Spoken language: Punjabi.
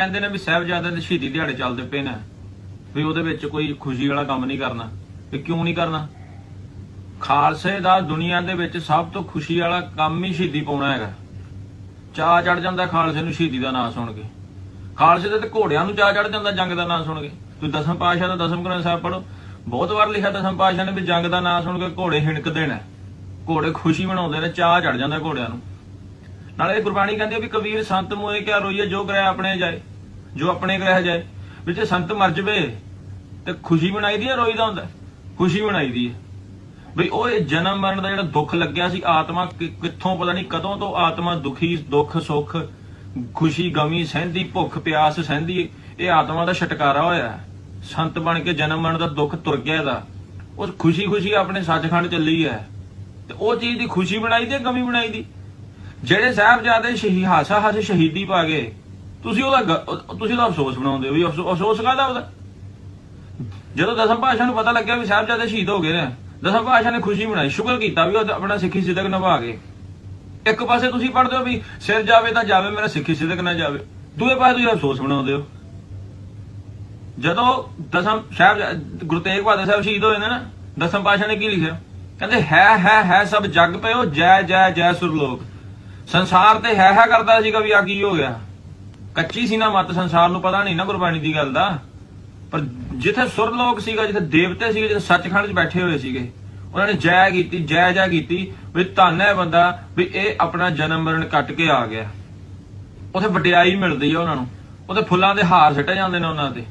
ਕਹਿੰਦੇ ਨੇ ਵੀ ਸਾਹਿਬਜ਼ਾਦਿਆਂ ਦੇ ਸ਼ਹੀਦੀ ਦਿਹਾੜੇ ਚੱਲਦੇ ਪਏ ਨੇ। ਵੀ ਉਹਦੇ ਵਿੱਚ ਕੋਈ ਖੁਸ਼ੀ ਵਾਲਾ ਕੰਮ ਨਹੀਂ ਕਰਨਾ। ਵੀ ਕਿਉਂ ਨਹੀਂ ਕਰਨਾ? ਖਾਲਸੇ ਦਾ ਦੁਨੀਆ ਦੇ ਵਿੱਚ ਸਭ ਤੋਂ ਖੁਸ਼ੀ ਵਾਲਾ ਕੰਮ ਹੀ ਸ਼ਹੀਦੀ ਪਾਉਣਾ ਹੈਗਾ। ਚਾਹ ਚੜ ਜਾਂਦਾ ਖਾਲਸੇ ਨੂੰ ਸ਼ਹੀਦੀ ਦਾ ਨਾਮ ਸੁਣ ਕੇ। ਖਾਲਸੇ ਦੇ ਤੇ ਘੋੜਿਆਂ ਨੂੰ ਚਾਹ ਚੜ ਜਾਂਦਾ ਜੰਗ ਦਾ ਨਾਮ ਸੁਣ ਕੇ। ਤੁਸੀਂ ਦਸਮ ਪਾਤਸ਼ਾਹ ਦਾ ਦਸਮ ਗ੍ਰੰਥ ਸਾਹਿਬ ਪੜੋ ਬਹੁਤ ਵਾਰ ਲਿਖਿਆ ਦਸਮ ਪਾਤਸ਼ਾਹ ਨੇ ਵੀ ਜੰਗ ਦਾ ਨਾਮ ਸੁਣ ਕੇ ਘੋੜੇ ਹਿਣਕ ਦੇਣਾ। ਘੋੜੇ ਖੁਸ਼ੀ ਮਨਾਉਂਦੇ ਨੇ ਚਾਹ ਚੜ ਜਾਂਦਾ ਘੋੜਿਆਂ ਨੂੰ। ਨਾਲੇ ਗੁਰਬਾਣੀ ਕਹਿੰਦੀ ਵੀ ਕਬੀਰ ਸੰਤ ਮੋਏ ਕਿਆ ਰੋਈਏ, ਜੋ ਗ੍ਰਹਿ ਆਪਣੇ ਜਾਏ। ਜੋ ਆਪਣੇ ਗ੍ਰਹਿ ਜਾਏ ਵੀ ਜੇ ਸੰਤ ਮਰ ਜਵੇ ਤੇ ਖੁਸ਼ੀ ਬਣਾਈ ਦੀ ਹੈ ਰੋਈਦਾ ਹੁੰਦਾ ਖੁਸ਼ੀ ਬਣਾਈ ਦੀ ਹੈ। ਬਈ ਉਹ ਇਹ ਜਨਮ ਮਰਨ ਦਾ ਜਿਹੜਾ ਦੁੱਖ ਲੱਗਿਆ ਸੀ ਆਤਮਾ ਕਿੱਥੋਂ ਪਤਾ ਨਹੀਂ ਕਦੋਂ ਤੋਂ ਆਤਮਾ ਦੁਖੀ ਦੁੱਖ ਸੁੱਖ ਖੁਸ਼ੀ ਗਮੀ ਸਹਿੰਦੀ ਭੁੱਖ ਪਿਆਸ ਸਹਿੰਦੀ ਇਹ ਆਤਮਾ ਦਾ ਛਟਕਾਰਾ ਹੋਇਆ ਸੰਤ ਬਣ ਕੇ ਜਨਮ ਮਰਨ ਦਾ ਦੁੱਖ ਤੁਰ ਗਿਆ ਇਹਦਾ। ਉਸ ਖੁਸ਼ੀ ਖੁਸ਼ੀ ਆਪਣੇ ਸੱਚਖੰਡ ਚੱਲੀ ਹੈ। ਤੇ ਉਹ ਚੀਜ਼ ਦੀ ਖੁਸ਼ੀ ਬਣਾਈ ਦੀ ਹੈ, ਗਮੀ ਬਣਾਈ ਦੀ? ਜਿਹੜੇ ਸਾਹਿਬਜ਼ਾਦੇ ਸ਼ਹੀ ਹਾਸਾ ਹਾਸੇ ਸ਼ਹੀਦੀ ਪਾ ਗਏ ਤੁਸੀਂ ਉਹਦਾ ਤੁਸੀਂ ਉਹਦਾ ਅਫਸੋਸ ਬਣਾਉਂਦੇ ਹੋ ਵੀ ਅਫਸੋ- ਅਫਸੋਸ ਕਾਹਦਾ ਉਹਦਾ? ਜਦੋਂ ਦਸਮ ਪਾਤਸ਼ਾਹ ਨੂੰ ਪਤਾ ਲੱਗਿਆ ਵੀ ਸਾਹਿਬਜ਼ਾਦੇ ਸ਼ਹੀਦ ਹੋ ਗਏ ਨੇ, ਦਸਮ ਪਾਤਸ਼ਾਹ ਨੇ ਖੁਸ਼ੀ ਮਨਾਈ, ਸ਼ੁਕਰ ਕੀਤਾ ਵੀ ਉਹ ਆਪਣਾ ਸਿੱਖੀ ਸਿੱਧਕ ਨਿਭਾ ਗਏ। ਇੱਕ ਪਾਸੇ ਤੁਸੀਂ ਪੜ੍ਹਦੇ ਹੋ ਵੀ ਸਿਰ ਜਾਵੇ ਤਾਂ ਜਾਵੇ, ਮੇਰਾ ਸਿੱਖੀ ਸਿੱਧਕ ਨਾ ਜਾਵੇ। ਦੂਏ ਪਾਸੇ ਤੁਸੀਂ ਅਫਸੋਸ ਬਣਾਉਂਦੇ ਹੋ। ਜਦੋਂ ਦਸਮ ਸਾਹਿਬ ਗੁਰੂ ਤੇਗ ਬਹਾਦਰ ਸਾਹਿਬ ਸ਼ਹੀਦ ਹੋਏ ਨੇ ਨਾ, ਦਸਮ ਪਾਤਸ਼ਾਹ ਨੇ ਕੀ ਲਿਖਿਆ? ਕਹਿੰਦੇ, ਹੈ ਹੈ ਹੈ ਸਭ ਜਗ ਪਇਓ ਜੈ ਜੈ ਜੈ ਸੁਰਲੋਕ। ਸੰਸਾਰ ਤੇ ਹੈ ਹੈ ਕਰਦਾ ਸੀਗਾ ਵੀ ਆ ਕੀ ਹੋ ਗਿਆ? ਕੱਚੀ ਸੀ ਨਾ ਮਤ, ਸੰਸਾਰ ਨੂੰ ਪਤਾ ਨਹੀਂ ਨਾ ਗੁਰਬਾਣੀ ਦੀ ਗੱਲ ਦਾ। ਪਰ ਜਿੱਥੇ ਸੁਰ ਲੋਕ ਸੀਗਾ, ਜਿੱਥੇ ਦੇਵਤੇ ਸੀਗੇ, ਜਿੱਥੇ ਸੱਚਖੰਡ 'ਚ ਬੈਠੇ ਹੋਏ ਸੀਗੇ, ਉਹਨਾਂ ਨੇ ਜੈ ਕੀਤੀ, ਜੈ ਜੈ ਕੀਤੀ, ਵੀ ਧੰਨ ਹੈ ਬੰਦਾ ਵੀ ਇਹ ਆਪਣਾ ਜਨਮ ਮਰਨ ਕੱਟ ਕੇ ਆ ਗਿਆ। ਉਥੇ ਵਡਿਆਈ ਮਿਲਦੀ ਹੈ ਉਹਨਾਂ ਨੂੰ। ਉਹਦੇ ਫੁੱਲਾਂ ਦੇ ਹਾਰ ਸੱਟੇ ਜਾਂਦੇ ਨੇ ਉਹਨਾਂ ਤੇ